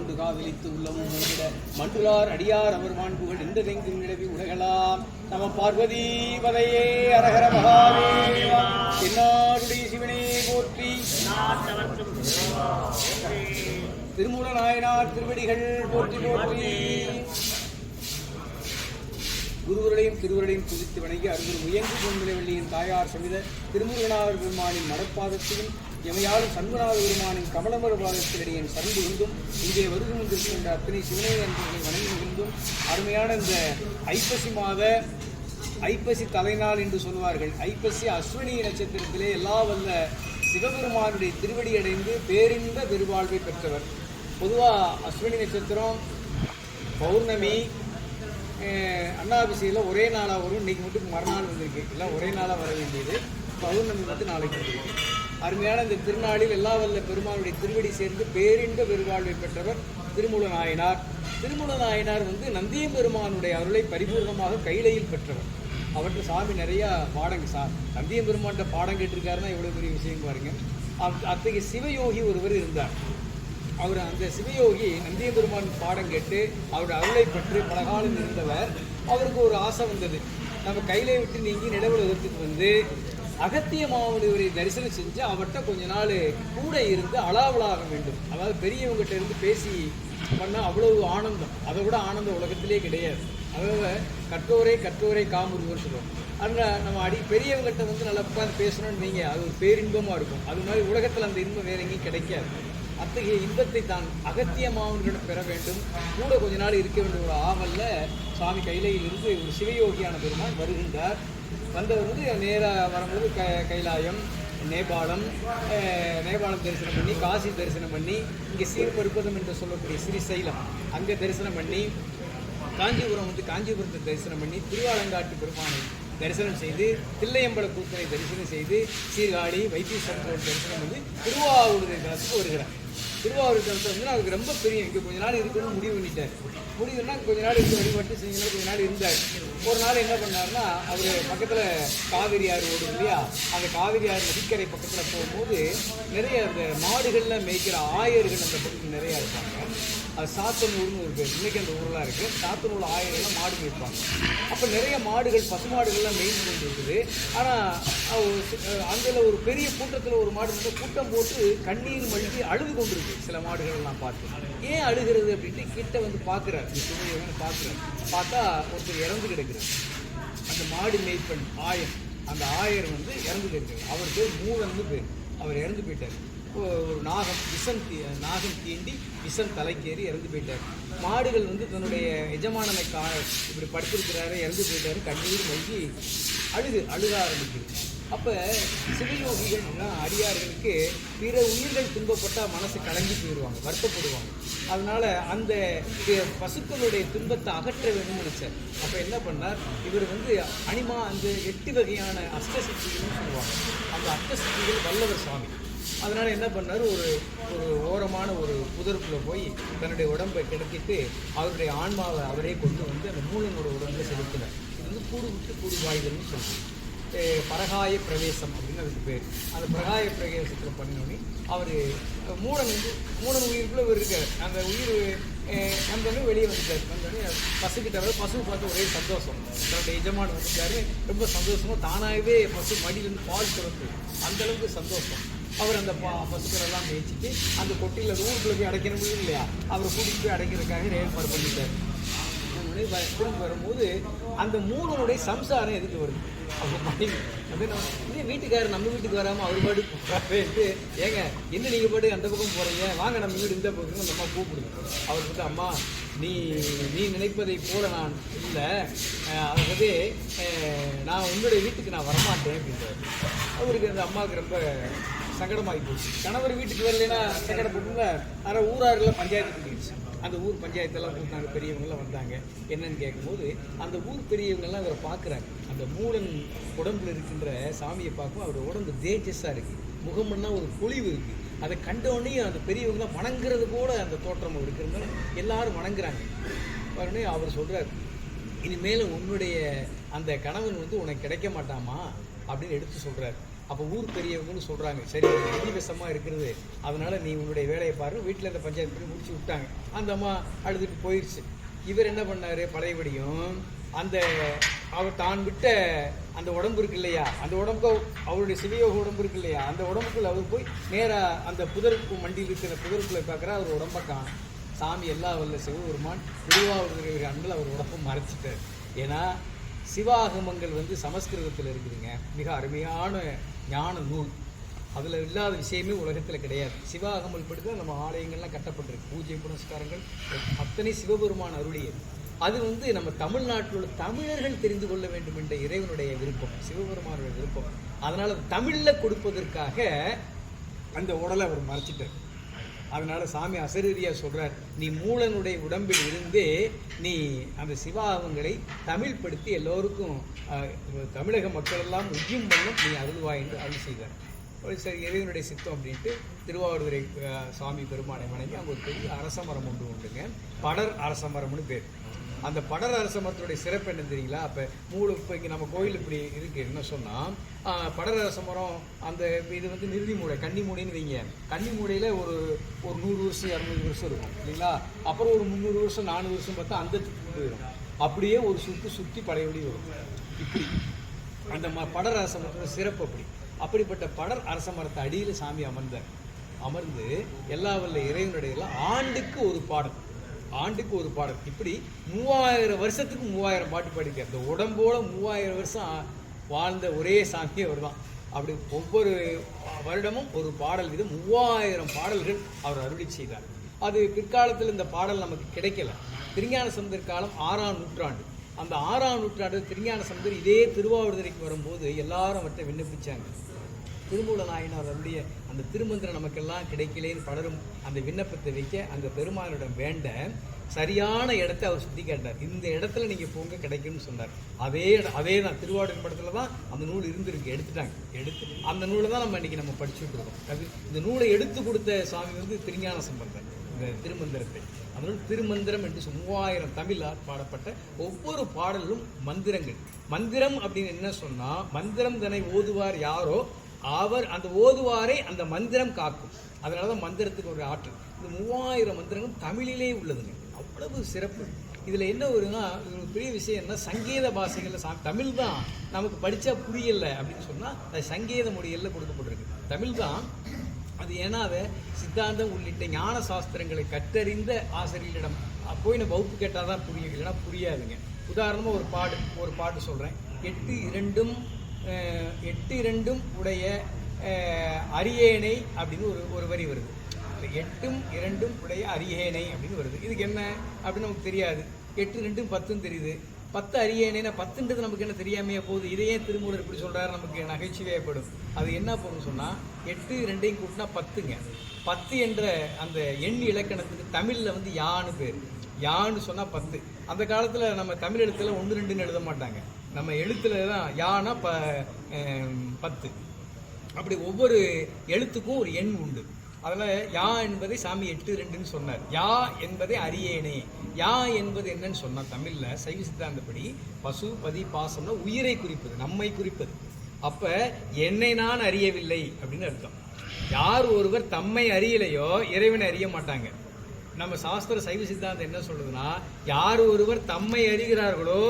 கொண்டு காதலித்து உள்ளமும் மூடிட மண்டுளார் அடியார் அவர் மாண்புகள் எந்தெங்கும் நிலவி உலகலாம் நம பார்வதி வதையே அரகர மகாதேவா. என்னாருடைய சிவனே போற்றி. திருமூல நாயனார் திருவடிகள் போற்றி போற்றி. குருவர்களையும் திருவருடையும் துதித்து வணங்கி அருள் முயங்கு பொன்முலைவள்ளியின் தாயார் சமித திருமுருகனார் பெருமானின் மடப்பாதத்தையும் எவையாலும் சண்முகநாத பெருமானின் கமலமர பாதத்திலடியின் சரண்டு கொண்டும் இங்கே வருகை வந்திருக்கின்ற அத்தனை சிவனை என்பவர்களை வணங்கி மகிழ்ந்தும் அருமையான இந்த ஐப்பசி மாத ஐப்பசி தலைநாள் என்று சொல்வார்கள். ஐப்பசி அஸ்வினி நட்சத்திரத்திலே எல்லா வல்ல சிவபெருமானுடைய திருவடி அடைந்து பேரின்ப பெருவாழ்வை பெற்றவர். பொதுவாக அஸ்வினி நட்சத்திரம் பௌர்ணமி அண்ணாபிசியில் ஒரே நாளாக வரும். இன்னைக்கு மட்டும் மறுநாள் வந்திருக்கு. இல்லை ஒரே நாளாக வர வேண்டியது. பௌர்ணமி வந்து நாளைக்கு வந்திருக்கு. அருமையான இந்த திருநாளில் எல்லா வல்ல பெருமானுடைய திருவடி சேர்ந்து பேரின்ப பெருவாழ்வை பெற்றவர் திருமூல நாயனார். திருமூல நாயனார் வந்து நந்தியம் பெருமானுடைய அருளை பரிபூர்ணமாக கைலையில் பெற்றவர். அவர்கிட்ட சாமி நிறைய பாடங்க சார் நந்தியம் பெருமான்கிட்ட பாடம் கேட்டிருக்காருன்னா எவ்வளோ பெரிய விஷயம் பாருங்க. அத்தகைய சிவயோகி ஒருவர் இருந்தார். அவர் அந்த சிவயோகி நந்திய பெருமான் பாடம் கேட்டு அவருடைய அருளை பெற்று பல காலம் இருந்தவர். அவருக்கு ஒரு ஆசை வந்தது. நம்ம கையிலே விட்டு நீங்கி நிலவுலகத்துக்கு வந்து அகத்திய மாவனுடைய தரிசனம் செஞ்சு அவர்கிட்ட கொஞ்ச நாள் கூட இருந்து அளாவலாக வேண்டும். அதாவது பெரியவங்ககிட்ட இருந்து பேசி பண்ணால் அவ்வளவு ஆனந்தம். அதை விட ஆனந்தம் உலகத்திலே கிடையாது. அதாவது கற்றோரே கற்றோரே காமுருவன்னு சொல்லுவோம். அதனால் நம்ம அடி பெரியவங்ககிட்ட வந்து நல்லா உட்காந்து பேசணும்னு நீங்கள் அது ஒரு பேரின்பமாக இருக்கும். அது மாதிரி உலகத்தில் அந்த இன்பம் வேற எங்கேயும் கிடைக்காது. அத்தகைய இன்பத்தை தான் அகத்திய மாவன்களிடம் பெற வேண்டும். கூட கொஞ்ச நாள் இருக்க வேண்டிய ஒரு ஆவலில் சுவாமி கைலையில் இருந்து ஒரு சிவயோகியான பெருமான் வருகின்றார். வந்தவர் வந்து நேராக வரும்போது க கைலாயம் நேபாளம் நேபாளம் தரிசனம் பண்ணி காசி தரிசனம் பண்ணி இங்கே சீர்பருப்பதம் என்று சொல்லக்கூடிய ஸ்ரீசைலம் அங்கே தரிசனம் பண்ணி காஞ்சிபுரம் வந்து காஞ்சிபுரத்தை தரிசனம் பண்ணி திருவாலங்காட்டு பெருமானை தரிசனம் செய்து தில்லையம்பல கூத்தனை தரிசனம் செய்து சீர்காழி வைத்தீஸ்வரன் தரிசனம் வந்து திருவாவூர் தரிசனத்துக்கு வருகிறார். திருவாரூர் தலத்தை வந்து அவருக்கு ரொம்ப பெரிய இங்கே கொஞ்ச நாள் இருக்கணும்னு முடிவு பண்ணிட்டார் முடிவுன்னா கொஞ்ச நாள் இருந்து வழிபட்டு செஞ்சு கொஞ்ச நாள் இருந்தார். ஒரு நாள் என்ன பண்ணாருன்னா அவர் பக்கத்தில் காவிரி ஆறு ஓடும் இல்லையா? அந்த காவிரி ஆறு நதிக்கரை பக்கத்தில் போகும்போது நிறைய அந்த மாடுகளில் மேய்க்கிற ஆயர்கள் அந்த பக்கத்தில் நிறையா இருப்பாங்க அது சாத்தனூர்னு ஒரு பேர். அந்த ஊரெலாம் இருக்குது சாத்தனூர் ஆயிரம்லாம் மாடு மேய்ப்பாங்க. அப்போ நிறைய மாடுகள் பசு மாடுகள்லாம் மேய்ந்து கொண்டு இருக்குது ஆனால் அங்கே ஒரு பெரிய கூட்டத்தில் ஒரு மாடு வந்து கூட்டம் போட்டு கண்ணீர் மழுகி அழுது கொண்டிருக்கு. சில மாடுகள் எல்லாம் பார்த்து. ஏன் அழுகிறது அப்படின்ட்டு கிட்ட வந்து பார்க்குறாரு இந்த சுமையை பார்க்குறாரு பார்த்தா ஒருத்தர் இறந்து கிடக்கிறார். அந்த மாடு மேய்ப்பன் ஆயர். அந்த ஆயர் வந்து இறந்து கிடக்கிறார். அவர் பேர் மூவன்னு பேர். அவர் இறந்து போயிட்டார். ஒரு நாகம் விஷம் தீ நாகம் தீண்டி விஷம் தலைக்கேறி இறந்து போயிட்டார். மாடுகள் வந்து தன்னுடைய எஜமானனை கா இப்படி படுத்திருக்கிறாரு இறந்து போயிட்டாரு. கண்ணீர் மல்கி அழுது அழுக ஆரம்பிக்குது. அப்போ சிவயோகிகள்னா அடியார்களுக்கு பிற உயிர்கள் துன்பப்பட்டால் மனசு கலங்கி போயிடுவாங்க வருத்தப்படுவாங்க. அதனால் அந்த பசுக்களுடைய துன்பத்தை அகற்ற வேணும்னு நினச்சார். அப்போ என்ன பண்ணார்? இவர் வந்து அனிமா அந்த எட்டு வகையான அஷ்டசக்திகள்னு சொல்லுவாங்க. அந்த அஷ்டசக்திகள் வல்லவர் சுவாமி. அதனால் என்ன பண்ணார்? ஒரு ஒரு ஓரமான ஒரு புதருக்குள்ளே போய் தன்னுடைய உடம்பை கிடத்திட்டு அவருடைய ஆன்மாவை அவரே கொண்டு வந்து அந்த மூலனோட உடம்புல செலுத்தினார். இது வந்து கூடு விட்டு கூடு வாய்தல்னு சொல்லுவோம் பரகாய பிரவேசம் அப்படின்னு அதுக்கு பேர். அந்த பிரகாய பிரவேசத்தில் பண்ணோடனே அவர் மூடன் வந்து மூடன் உயிருக்குள்ளே இவர் இருக்கார். அந்த உயிர் அந்த வெளியே வந்துட்டார். வந்தோடனே பசுக்கிட்டவர் பசு பார்த்து ஒரே சந்தோஷம். தன்னுடைய எஜமான் வந்துட்டாரு. ரொம்ப சந்தோஷமாக தானாகவே பசு மடியிலேருந்து பால் சுரத்து அந்தளவுக்கு சந்தோஷம். அவர் அந்த பா பசுக்கள் எல்லாம் மேய்ச்சிட்டு அந்த கொட்டியில் அந்த ஊருக்குள்ள போய் அடைக்கணும் முடியும் இல்லையா? அவரை கூட்டிகிட்டு போய் அடைக்கிறதுக்காக ஏற்பாடு பண்ணிட்டார். திரும்பி வரும்போது அந்த மூலனுடைய சம்சாரம் எதுக்கு வருது? அவங்க மனைவி நம்ம வீட்டுக்காரர் நம்ம வீட்டுக்கு வராமல் அவர் பாட்டு போறாருன்ட்டு ஏங்க என்ன நீங்கள் பாட்டு அந்த பக்கம் போகிறீங்க வாங்க நம்ம வீடு இந்த பக்கம் அந்த அம்மா கூப்பிடுங்க அவர் வந்து அம்மா நீ நீ நினைப்பதை போல நான் இல்லை. அதாவது நான் உங்களுடைய வீட்டுக்கு நான் வரமாட்டேன் அப்படின்றாரு. அவருக்கு அந்த அம்மாவுக்கு ரொம்ப சங்கடமாகி போச்சு. கணவர் வீட்டுக்கு வரலைன்னா சங்கடப்பட்டுங்க ஆனால் ஊராரில் பஞ்சாயத்து கூட்டிடுச்சு. அந்த ஊர் பஞ்சாயத்தெல்லாம் கூட்டினாங்க பெரியவங்கெல்லாம் வந்தாங்க. என்னன்னு கேட்கும்போது அந்த ஊர் பெரியவங்கெல்லாம் அவரை பார்க்குறாங்க அந்த மூலன் உடம்புல இருக்கின்ற சாமியை பார்க்கும் அவர் உடம்பு தேஜஸாக இருக்குது முகமெல்லாம் ஒரு பொழிவு இருக்குது அதை கண்டோடனே அந்த பெரியவங்களாம் வணங்குறது கூட அந்த தோற்றம் இருக்கிறதுனால எல்லாரும் வணங்குறாங்க. உடனே அவர் சொல்கிறார் இனிமேல் உன்னுடைய அந்த கணவன் வந்து உனக்கு கிடைக்க மாட்டாமா? அப்படின்னு எடுத்து சொல்கிறார் அப்போ ஊர் பெரியவங்கன்னு சொல்கிறாங்க சரி அதிவசமாக இருக்கிறது. அதனால் நீ உன்னுடைய வேலையை பாரு. வீட்டில் இந்த பஞ்சாயத்து பண்ணி முடிச்சு விட்டாங்க. அந்த அம்மா அழுதுட்டு போயிடுச்சு இவர் என்ன பண்ணார்? பழையபடியும் அந்த அவர் தான் விட்ட அந்த உடம்பு இருக்கு இல்லையா? அந்த உடம்புக்கு அவருடைய சிவயோக உடம்பு இருக்கு இல்லையா? அந்த உடம்புக்குள்ள அவர் போய் நேராக அந்த புதருக்கு மண்டியில் இருக்கிற புதருக்குள்ளே பார்க்குற அவர் உடம்பை காணும் சாமி எல்லா வல்ல சிவபெருமான் திருவாவூர் அன்பில் அவர் உடம்பை மறைச்சிட்டார். ஏன்னா சிவாகமங்கள் வந்து சமஸ்கிருதத்தில் இருக்குதுங்க. மிக அருமையான ஞான நூல். அதில் இல்லாத விஷயமே உலகத்தில் கிடையாது. சிவாகம் படி நம்ம ஆலயங்கள்லாம் கட்டப்பட்டிருக்கு. பூஜை புனஸ்காரங்கள் அத்தனை சிவபெருமான் அருளியது. அது வந்து நம்ம தமிழ்நாட்டில் உள்ள தமிழர்கள் தெரிந்து கொள்ள வேண்டும் என்ற இறைவனுடைய விருப்பம் சிவபெருமானுடைய விருப்பம். அதனால் தமிழில் கொடுப்பதற்காக அந்த உடலை அவர் மறைச்சிட்டார். அதனால் சாமி அசரீரியா சொல்கிறார் நீ மூலனுடைய உடம்பில் இருந்தே நீ அந்த சிவாவங்களை தமிழ்படுத்தி எல்லோருக்கும் தமிழக மக்கள் எல்லாம் உய்யும் பண்ணும் நீ அருள்வாய் என்று அருள் செய்தார். ஒரு சரி இறைவனுடைய சித்தம் அப்படின்ட்டு திருவாவூரை சாமி பெருமானை வணங்கி அங்கே ஒரு பெரிய அரச மரம் ஒன்று உண்டுங்க. படர் அரச மரம்னு பேர். அந்த படர் அரச மரத்துடைய சிறப்பு என்ன தெரியுங்களா? அப்போ மூணு இப்போ இங்கே நம்ம கோயில் இப்படி இருக்கு. என்ன சொன்னால் படர் அரச மரம் அந்த இது வந்து நிறுதி மூடை கன்னி மூடைன்னு வைங்க. கன்னி மூடையில் ஒரு ஒரு நூறு வருஷம் இரநூறு வருஷம் இருக்கும் இல்லைங்களா? அப்புறம் ஒரு முந்நூறு வருஷம் நானூறு வருஷம் பார்த்தா அந்த போயிடும் அப்படியே ஒரு சுற்றி சுற்றி பழையபடி வரும். இப்படி. அந்த ம படர் அரச மரத்தோட சிறப்பு அப்படி. அப்படிப்பட்ட படர் அரச மரத்தை அடியில் சாமி அமர்ந்தார். அமர்ந்து எல்லா வல்ல இறைவனுடைய ஆண்டுக்கு ஒரு பாடல். ஆண்டுக்கு ஒரு பாடல். இப்படி மூவாயிரம் வருஷத்துக்கு மூவாயிரம் பாட்டு பாடிருக்கார் இந்த உடம்போட மூவாயிரம் வருஷம் வாழ்ந்த ஒரே சாமி அவர் தான் அப்படி ஒவ்வொரு வருடமும் ஒரு பாடல். இது மூவாயிரம் பாடல்கள் அவர் அருளி செய்தார். அது பிற்காலத்தில் இந்த பாடல் நமக்கு கிடைக்கல. திருஞான சந்தர் காலம் ஆறாம் நூற்றாண்டு. அந்த ஆறாம் நூற்றாண்டு திருஞான சந்தர் இதே திருவாவூர்துறைக்கு வரும்போது எல்லாரும் அவர்கிட்ட விண்ணப்பிச்சாங்க. திருமூல நாயனார் அவருடைய அந்த திருமந்திரம் நமக்கெல்லாம் கிடைக்கலேன்னு பலரும் அந்த விண்ணப்பத்தை வைக்க அங்கே பெருமானிடம் வேண்ட சரியான இடத்தை அவர் சுற்றி கேட்டார். இந்த இடத்துல நீங்கள் போங்க கிடைக்கும்னு சொன்னார். அதே அதே தான். திருவாரூர் படத்தில் தான் அந்த நூல் இருந்திருக்கு எடுத்துட்டாங்க. எடுத்து அந்த நூலை தான் நம்ம இன்னைக்கு நம்ம படிச்சுட்டு இருக்கோம் அது இந்த நூலை எடுத்து கொடுத்த சாமி வந்து திருஞான சம்பந்தர் இந்த திருமந்திரத்தை. அதனால் திருமந்திரம் என்று மூவாயிரம் தமிழால் பாடப்பட்ட ஒவ்வொரு பாடலும் மந்திரங்கள். மந்திரம் அப்படின்னு என்ன சொன்னால் மந்திரம் தன்னை ஓதுவார் யாரோ அவர் அந்த ஓதுவாரை அந்த மந்திரம் காக்கும். அதனால தான் மந்திரத்துக்கு ஒரு ஆற்றல். இந்த மூவாயிரம் மந்திரங்கள் தமிழிலே உள்ளதுங்க. அவ்வளவு சிறப்பு. இதில் என்ன வருன்னா இது ஒரு பெரிய விஷயம் என்ன சங்கீத பாஷைகளில் சா தமிழ் தான் நமக்கு படித்தா புரியலை அப்படின்னு சொன்னால் அது சங்கீத மொழிகளில் கொடுக்கப்பட்டிருக்கு. தமிழ் தான் அது ஏன்னா அதை சித்தாந்தம் உள்ளிட்ட ஞான சாஸ்திரங்களை கற்றறிந்த ஆசிரியர்களிடம் போய் நம்ம வகுப்பு கேட்டால் தான் புரியும். இல்லைன்னா புரியாதுங்க. உதாரணமாக ஒரு பாடு ஒரு பாட்டு சொல்கிறேன் எட்டு இரண்டும் எட்டு இரண்டும் உடைய அரியேனை அப்படின்னு ஒரு ஒரு வரி வருது. எட்டும் இரண்டும் உடைய அரியேனை அப்படின்னு வருது. இதுக்கு என்ன அப்படின்னு நமக்கு தெரியாது. எட்டு ரெண்டும் பத்துன்னு தெரியுது. பத்து அரியேனைனா பத்துன்றது நமக்கு என்ன தெரியாமையே போகுது? இதையே திருமூலர் இப்படி சொல்கிறாரு நமக்கு நகைச்சுவையப்படும் அது என்ன போகும்னு சொன்னால் எட்டு ரெண்டையும் கூட்டினா பத்துங்க. பத்து என்ற அந்த எண் இலக்கணத்துக்கு தமிழில் வந்து யான்னு பேர். யான்னு சொன்னால் பத்து. அந்த காலத்தில் நம்ம தமிழ் எழுத்துல ஒன்று ரெண்டுன்னு எழுத மாட்டாங்க. நம்ம எழுத்துல தான் யானா ப பத்து. அப்படி ஒவ்வொரு எழுத்துக்கும் ஒரு எண் உண்டு. அதில் யா என்பதை சாமி எட்டு ரெண்டுன்னு சொன்னார். யா என்பதை அறியேனே யா என்பது என்னன்னு சொன்னார் தமிழில் சைவ சித்தாந்தப்படி பசு பதி பாசம்னா உயிரை குறிப்பது நம்மை குறிப்பது. அப்போ என்னை நான் அறியவில்லை அப்படின்னு அர்த்தம். யார் ஒருவர் தம்மை அறியலையோ இறைவனை அறிய மாட்டாங்க. நம்ம சாஸ்திர சைவ சித்தாந்தம் என்ன சொல்லுதுன்னா யார் ஒருவர் தம்மை அறிகிறார்களோ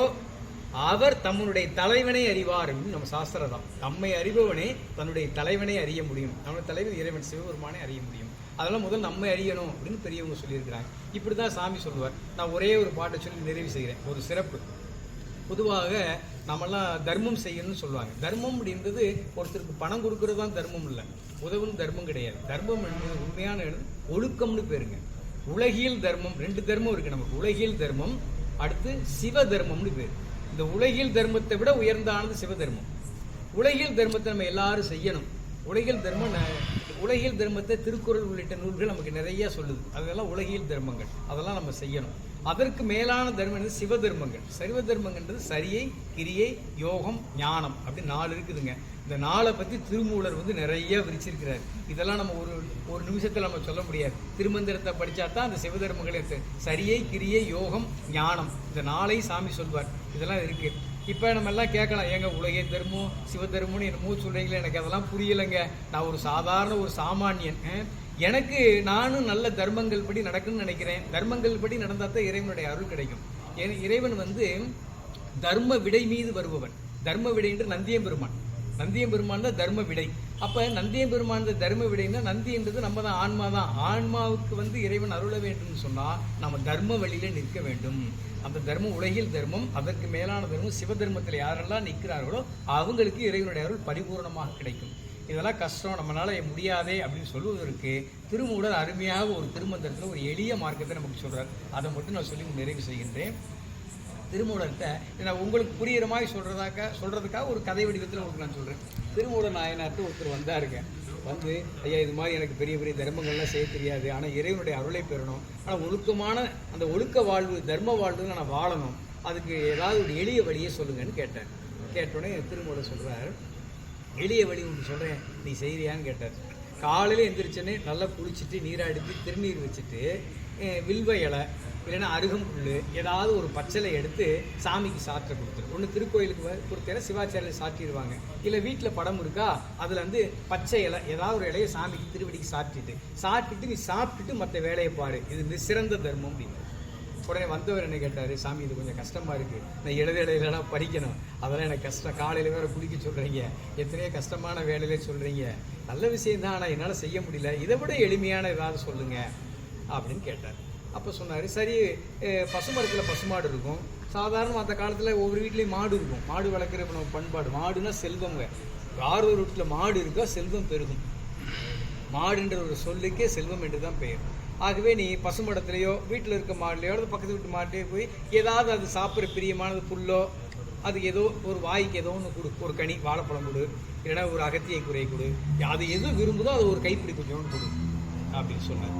அவர் தம்முடைய தலைவனை அறிவார் அப்படின்னு நம்ம சாஸ்திரம் தான் தம்மை அறிபவனே தன்னுடைய தலைவனை அறிய முடியும். நம்முடைய தலைவன் இறைவன் சிவபெருமானை அறிய முடியும். அதெல்லாம் முதல் நம்மை அறியணும் அப்படின்னு பெரியவங்க சொல்லியிருக்கிறாங்க. இப்படி தான் சாமி சொல்லுவார். நான் ஒரே ஒரு பாட்டை சொல்லி நிறைவு செய்கிறேன். ஒரு சிறப்பு. பொதுவாக நம்மெல்லாம் தர்மம் செய்யணும்னு சொல்லுவாங்க. தர்மம் அப்படின்றது ஒருத்தருக்கு பணம் கொடுக்கறது தான் தர்மம் இல்லை. உதவும் தர்மம் கிடையாது. தர்மம் என்பது உண்மையான எழுது ஒழுக்கம்னு பேருங்க. உலகியல் தர்மம் ரெண்டு தர்மம் இருக்குது நமக்கு. உலகியல் தர்மம் அடுத்து சிவ தர்மம்னு பேர். இந்த உலகில் தர்மத்தை விட உயர்ந்தானது சிவதர்மம். உலகில் தர்மத்தை நம்ம எல்லாரும் செய்யணும். உலகில் தர்மம் ந- தர்மத்தை திருக்குறள் உள்ளிட்ட நூல்கள் நமக்கு நிறைய சொல்லுது. அதெல்லாம் உலகியல் தர்மங்கள். அதெல்லாம் நம்ம செய்யணும். அதற்கு மேலான தர்மம் என்னது? சிவ தர்மங்கள் சர்வ தர்மங்கன்றது சரியை கிரியை யோகம் ஞானம். அப்படி நாலு இருக்குதுங்க. இந்த நாளை பற்றி திருமூலர் வந்து நிறைய விரிச்சிருக்கிறார். இதெல்லாம் நம்ம ஒரு ஒரு நிமிஷத்தில் நம்ம சொல்ல முடியாது. திருமந்திரத்தை படித்தா தான் அந்த சிவதர்மங்களை சரியை கிரியை யோகம் ஞானம். இந்த நாளை சாமி சொல்வார். இதெல்லாம் இருக்குது இப்போ நம்ம எல்லாம் கேட்கலாம் ஏங்க உலகே தர்மம் சிவதர்மம்னு என்னமோ சொல்கிறீங்களே எனக்கு அதெல்லாம் புரியலைங்க. நான் ஒரு சாதாரண ஒரு சாமானியன். எனக்கு நானும் நல்ல தர்மங்கள் படி நடக்குன்னு நினைக்கிறேன். தர்மங்கள் படி நடந்தால் தான் இறைவனுடைய அருள் கிடைக்கும். ஏன் இறைவன் வந்து தர்ம விடை மீது வருபவன். தர்ம விடை என்று நந்தியம் பெருமான் நந்தியம் பெருமான் தான் தர்ம விடை. அப்போ நந்தியம் பெருமான் தான் தர்ம விடைன்னா நந்தின்றது நம்ம தான் ஆன்மா தான். ஆன்மாவுக்கு வந்து இறைவன் அருள வேண்டும்னு சொன்னால் நம்ம தர்ம வழியில் நிற்க வேண்டும். அந்த தர்மம் உலகில் தர்மம் அதற்கு மேலான தர்மம் சிவ தர்மத்தில் யாரெல்லாம் நிற்கிறார்களோ அவங்களுக்கு இறைவனுடைய அருள் பரிபூரணமாக கிடைக்கும். இதெல்லாம் கஷ்டம் நம்மளால முடியாதே அப்படின்னு சொல்லுவதற்கு திருமூடர் அருமையாக ஒரு திருமந்திரத்தில் ஒரு எளிய மார்க்கத்தை நமக்கு சொல்கிறார் அதை மட்டும் நான் சொல்லி நிறைவு செய்கின்றேன். திருமூலர்கிட்ட நான் உங்களுக்கு புரியுற மாதிரி சொல்கிறதாக்க சொல்கிறதுக்காக ஒரு கதை வடிவத்தில் உங்களுக்கு நான் சொல்கிறேன் திருமூல நாயனார்ட்டு ஒருத்தர் வந்தாருங்க. வந்து ஐயா இது மாதிரி எனக்கு பெரிய பெரிய தர்மங்கள்லாம் செய்ய தெரியாது. ஆனால் இறைவனுடைய அருளை பெறணும். ஆனால் ஒழுக்கமான அந்த ஒழுக்க வாழ்வு தர்ம வாழ்வு நான் வாழணும். அதுக்கு ஏதாவது ஒரு எளிய வழியை சொல்லுங்கன்னு கேட்டேன். கேட்டோடனே திருமூலர் சொல்கிறார் எளிய வழி ஒன்று சொல்கிறேன் நீ செய்கிறியான்னு கேட்டார். காலையில் எந்திரிச்சோன்னே நல்லா குளிச்சுட்டு நீராடித்து திருநீர் வச்சுட்டு வில்வ இலை இல்லைன்னா அருகம்புல் ஏதாவது ஒரு பச்சலை எடுத்து சாமிக்கு சாற்ற கொடுத்துரு. ஒன்று திருக்கோயிலுக்கு வ- கொடுத்தேன்னா சிவாச்சாரியில் சாற்றிடுவாங்க இல்லை வீட்டில் படம் இருக்கா அதில் வந்து பச்சை இலை ஏதாவது ஒரு இலையை சாமிக்கு திருவடிக்கு சாற்றிட்டு சாப்பிட்டுட்டு நீ சாப்பிட்டுட்டு மற்ற வேலையை பாரு. இது சிறந்த தர்மம் அப்படின்னு. உடனே வந்தவர் என்ன கேட்டார் சாமி இது கொஞ்சம் கஷ்டமாக இருக்குது நான் இடது இடையிலலாம் படிக்கணும். அதெல்லாம் எனக்கு கஷ்டம். காலையில் வேற குளிக்க சொல்கிறீங்க எத்தனையோ கஷ்டமான வேலையிலே சொல்கிறீங்க நல்ல விஷயம் தான் ஆனால் என்னால் செய்ய முடியல. இதை விட எளிமையான ஏதாவது சொல்லுங்கள் அப்படின்னு கேட்டார். அப்போ சொன்னார் சரி பசுமரத்தில் பசுமாடு இருக்கும். சாதாரண அந்த காலத்தில் ஒவ்வொரு வீட்லேயும் மாடு இருக்கும். மாடு வளர்க்குற நம்ம பண்பாடு மாடுனா செல்வங்க. யார் ஒரு வீட்டில் மாடு இருக்கோ செல்வம் பெருகும். மாடுன்ற ஒரு சொல்லுக்கே செல்வம் என்று தான் பெயர். ஆகவே நீ பசுமடத்துலையோ வீட்டில் இருக்க மாடுலையோ அல்லது பக்கத்து வீட்டு மாட்டிலேயோ போய் ஏதாவது அது சாப்பிட்ற பிரியமானது புல்லோ அது ஏதோ ஒரு வாய்க்கு ஏதோ ஒன்று கொடு ஒரு கனி வாழைப்பழம் கொடு இல்லைன்னா ஒரு அகத்தியை குறை கொடு. அது எது விரும்புதோ அது ஒரு கைப்பிடி கொஞ்சோண்டு கொடு அப்படின்னு சொன்னார்.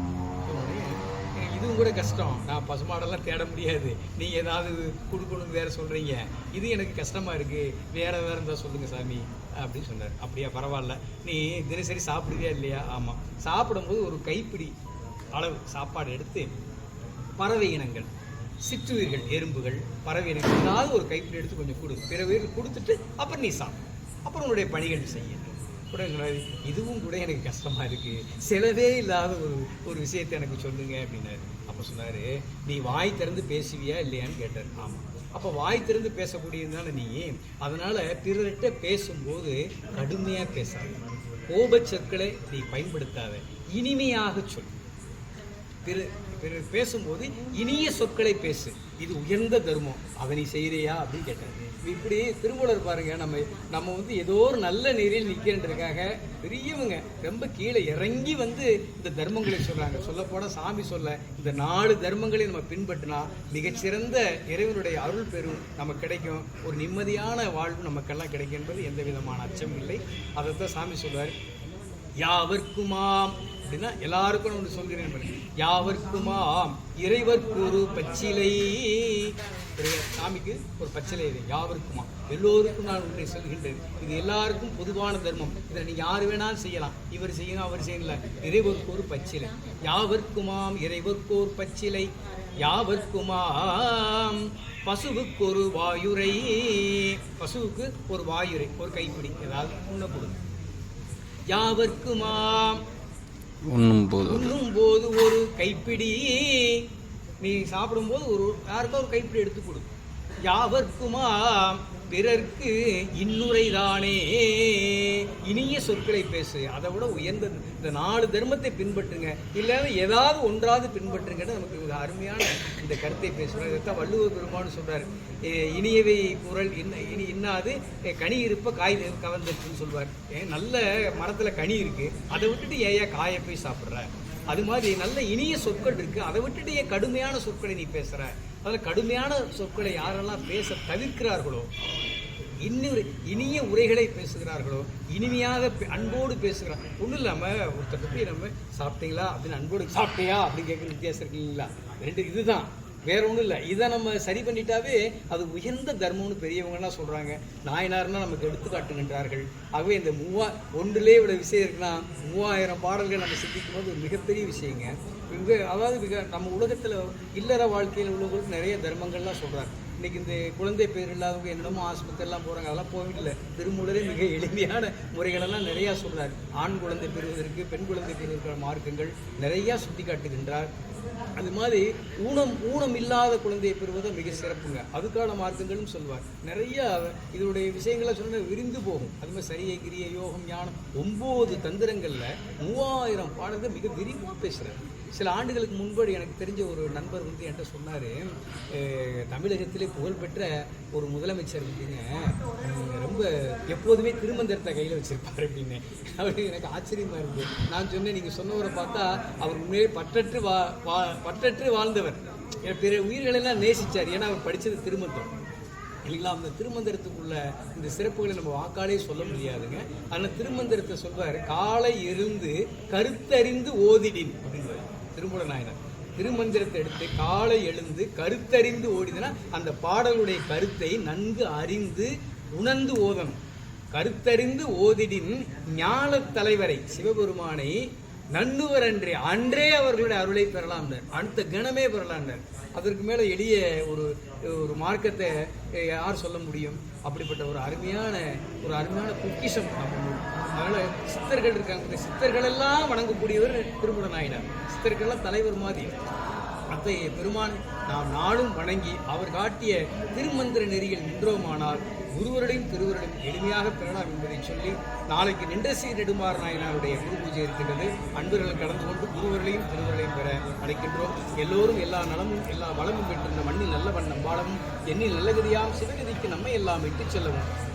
இதுவும் கூட கஷ்டம். நான் பசுமாடெல்லாம் தேட முடியாது. நீங்கள் ஏதாவது கொடுக்கணும்னு வேற சொல்கிறீங்க இது எனக்கு கஷ்டமாக இருக்குது வேற வேற இருந்தால் சொல்லுங்கள் சாமி அப்படின்னு சொன்னார். அப்படியா பரவாயில்ல. நீ தினசரி சாப்பிடுவியா இல்லையா? ஆமாம் சாப்பிடும்போது ஒரு கைப்பிடி அளவு சாப்பாடு எடுத்து பறவை இனங்கள் சிற்றுயிர்கள் எறும்புகள் பறவை இனங்கள் ஏதாவது ஒரு கைப்பிடி எடுத்து கொஞ்சம் கொடு. பிற உயிர்கள் கொடுத்துட்டு அப்புறம் நீ சாப்பிடு. அப்புறம் உன்னுடைய பணிகள் செய்ய. கூட இதுவும் கூட எனக்கு கஷ்டமாக இருக்குது செலவே இல்லாத ஒரு ஒரு விஷயத்தை எனக்கு சொல்லுங்க அப்படின்னாரு. அப்போ சொன்னார் நீ வாய் திறந்து பேசுவியா இல்லையான்னு கேட்டார். ஆமாம் அப்போ வாய் திறந்து பேசக்கூடியதுனால நீ. அதனால் பிறர்கிட்ட பேசும்போது கடுமையாக பேசாத. கோபச்சொற்களை நீ பயன்படுத்தாத. இனிமையாக சொல். பிற பிறர் பேசும்போது இனிய சொற்களை பேசு. இது உயர்ந்த தர்மம். அதை நீ செய்கிறியா அப்படின்னு கேட்டார். இப்படி திருமூலர் பாருங்க நம்ம நம்ம வந்து ஏதோ ஒரு நல்ல நீரில் நிற்கிறன்றதுக்காக பெரியவங்க ரொம்ப கீழே இறங்கி வந்து இந்த தர்மங்களை சொல்கிறாங்க சொல்லப்போனால் சாமி சொல்ல இந்த நாலு தர்மங்களை நம்ம பின்பற்றினா மிகச்சிறந்த இறைவனுடைய அருள் பெரும் நமக்கு கிடைக்கும். ஒரு நிம்மதியான வாழ்வு நமக்கெல்லாம் கிடைக்கும் என்பது எந்த விதமான அச்சம் இல்லை. அதைத்தான் சாமி சொல்வார் யாவர்க்குமாம். அப்படின்னா எல்லாருக்கும் ஒன்று சொல்கிறேன் யாவர்க்குமாம். இறைவர்க்கு பச்சிலை. சாமிக்கு ஒரு பச்சிலை இது. யாவர்க்குமா எல்லோருக்கும் நான் உன்னை சொல்கின்றேன். இது எல்லாருக்கும் பொதுவான தர்மம். இதை நீ யார் வேணாலும் செய்யலாம். இவர் செய்யணும் அவர் செய்யல இறைவர்க்கு ஒரு பச்சிலை. யாவர்க்குமாம் இறைவர்க்கு ஒரு பச்சிலை. யாவர்க்குமாம் பசுவுக்கு ஒரு வாயுரை. பசுவுக்கு ஒரு வாயுரை ஒரு கைப்பிடி. ஏதாவது உண்ண கொடுங்க. யாவர்க்குமாம்? உண்ணும் போது உண்ணும் போது ஒரு கைப்பிடி. நீ சாப்பிடும்போது ஒரு யாருக்கோ ஒரு கைப்பிடி எடுத்து கொடு. யாவர்க்குமாம்? பிறர்க்கு இன்னுரைதானே இனிய சொற்களை பேசு. அதை விட உயர்ந்தது. இந்த நாலு தர்மத்தை பின்பற்றுங்க. இல்லைன்னா ஏதாவது ஒன்றாவது பின்பற்றுங்கன்னு நமக்கு ஒரு அருமையான இந்த கருத்தை பேசுகிறோம் இதைத்தான் வள்ளுவர் பெருமான்னு சொல்றாரு. இனியவை குரல் இன்ன இனி இன்னாது கனி இருப்ப காய் கவர்ந்துருக்குன்னு சொல்வார். நல்ல மரத்தில் கனி இருக்கு. அதை விட்டுட்டு ஏயா காயை போய் சாப்பிட்ற? அது மாதிரி நல்ல இனிய சொற்கள் இருக்கு. அதை விட்டுட்டு ஏன் கடுமையான சொற்களை நீ பேசுகிற அதில் கடுமையான சொற்களை யாரெல்லாம் பேச தவிர்க்கிறார்களோ இன்னொரு இனிய உரைகளை பேசுகிறார்களோ இனிமையாக பே- அன்போடு பேசுகிறார். ஒன்றும் இல்லாமல் ஒருத்தர் போய் நம்ம சாப்பிட்டீங்களா? அப்படின்னு அன்போடு சாப்பிட்டியா? அப்படின்னு கேட்குற வித்தியாசம் இருக்கீங்களா இல்லைங்களா ரெண்டு இதுதான். வேற ஒன்றும் இல்லை. இதை நம்ம சரி பண்ணிட்டாவே அது உயர்ந்த தர்மம்னு பெரியவங்கலாம் சொல்கிறாங்க நாயனார்னா நமக்கு எடுத்துக்காட்டுகின்றார்கள். ஆகவே இந்த மூவா ஒன்றிலே இவ்வளோ விஷயம் இருக்குன்னா மூவாயிரம் பாடல்கள் நம்ம சிந்திக்கும் போது ஒரு மிகப்பெரிய விஷயங்க. மிக அதாவது மிக நம்ம உலகத்தில் இல்லற வாழ்க்கையில் உள்ளவங்களுக்கு நிறைய தர்மங்கள்லாம் சொல்கிறாங்க இன்றைக்கி இந்த குழந்தை பேர் இல்லாதவங்க என்னமோ ஆஸ்பத்திரிலாம் போகிறாங்க அதெல்லாம் அதெல்லாம் போகவில்லை திருமூலரே மிக எளிமையான முறைகளெல்லாம் நிறையா சொல்கிறார் ஆண் குழந்தை பெறுவதற்கு பெண் குழந்தை பெறுவதற்கான மார்க்கங்கள் நிறையா சுட்டி காட்டுகின்றார் அது மாதிரி ஊனம் ஊனம் இல்லாத குழந்தையை பெறுவது மிக சிறப்புங்க. அதுக்கான மார்க்கங்களும் சொல்வார். நிறைய இதனுடைய விஷயங்களை சொன்ன விரிந்து போகும். அது மாதிரி சரியை கிரிய யோகம் ஞானம் ஒன்பது தந்திரங்கள்ல மூவாயிரம் பாடல்கள் மிக விரிவாக பேசுறாரு. சில ஆண்டுகளுக்கு முன்பு எனக்கு தெரிஞ்ச ஒரு நண்பர் வந்து என்கிட்ட சொன்னார் தமிழகத்திலே புகழ்பெற்ற ஒரு முதலமைச்சர் அப்படிங்க ரொம்ப எப்போதுமே திருமந்திரத்தை கையில் வச்சிருப்பார் அப்படின்னு. அவர் எனக்கு ஆச்சரியமாக இருந்தது நான் சொன்னேன் நீங்கள் சொன்னவரை பார்த்தா அவர் உண்மையே பற்றற்று வா வா- பற்றற்று வாழ்ந்தவர். பிற உயிர்களெல்லாம் நேசிச்சார். ஏன்னா அவர் படித்தது திருமந்திரம் இல்லைங்களா? அந்த திருமந்திரத்துக்குள்ள இந்த சிறப்புகளை நம்ம வாக்காலே சொல்ல முடியாதுங்க. ஆனால் திருமந்திரத்தை சொல்வார் காலை இருந்து கருத்தறிந்து ஓதிடின் அப்படின்றார் திருமூல நாயனர் திருமந்திரத்தை எடுத்து காலை எழுந்து கருத்தறிந்து ஓடிதுன்னா அந்த பாடலுடைய கருத்தை நன்கு அறிந்து உணர்ந்து ஓதணும். கருத்தறிந்து ஓதிடின் ஞான தலைவரை சிவபெருமானை நன்னுவர் அன்றே அன்றே அவர்களுடைய அருளை பெறலாம்னர். அடுத்த கணமே பெறலாம்னர். அதற்கு மேலே எளிய ஒரு ஒரு மார்க்கத்தை யார் சொல்ல முடியும்? அப்படிப்பட்ட ஒரு அருமையான ஒரு அருமையான பொக்கிஷம் அதனால் சித்தர்கள் இருக்காங்க. இந்த சித்தர்கள் எல்லாம் வணங்கக்கூடியவர் திருமண நாயனார். சித்தர்கள்லாம் தலைவர் மாதிரி. அத்தகைய பெருமான் நாம் நாளும் வணங்கி அவர் காட்டிய திருமந்திர நெறியில் நின்றோமானால் குருவருடையும் திருவருடையும் எளிமையாக பெறலாம் என்பதை சொல்லி நாளைக்கு நின்றசி நெடுமாற நாயனாருடைய குரு பூஜை இருக்கின்றது. அன்பர்கள் கடந்து கொண்டு குருவர்களையும் திருவர்களையும் பெற அழைக்கின்றோம். எல்லோரும் எல்லா நலமும் எல்லா வளமும் பெற்றிருந்த மண்ணில் நல்ல வண்ணம் வாழவும் எண்ணில் நல்லகதியாம் சிவகதிக்கு நம்மை எல்லாம் இட்டுச் செல்லவும்.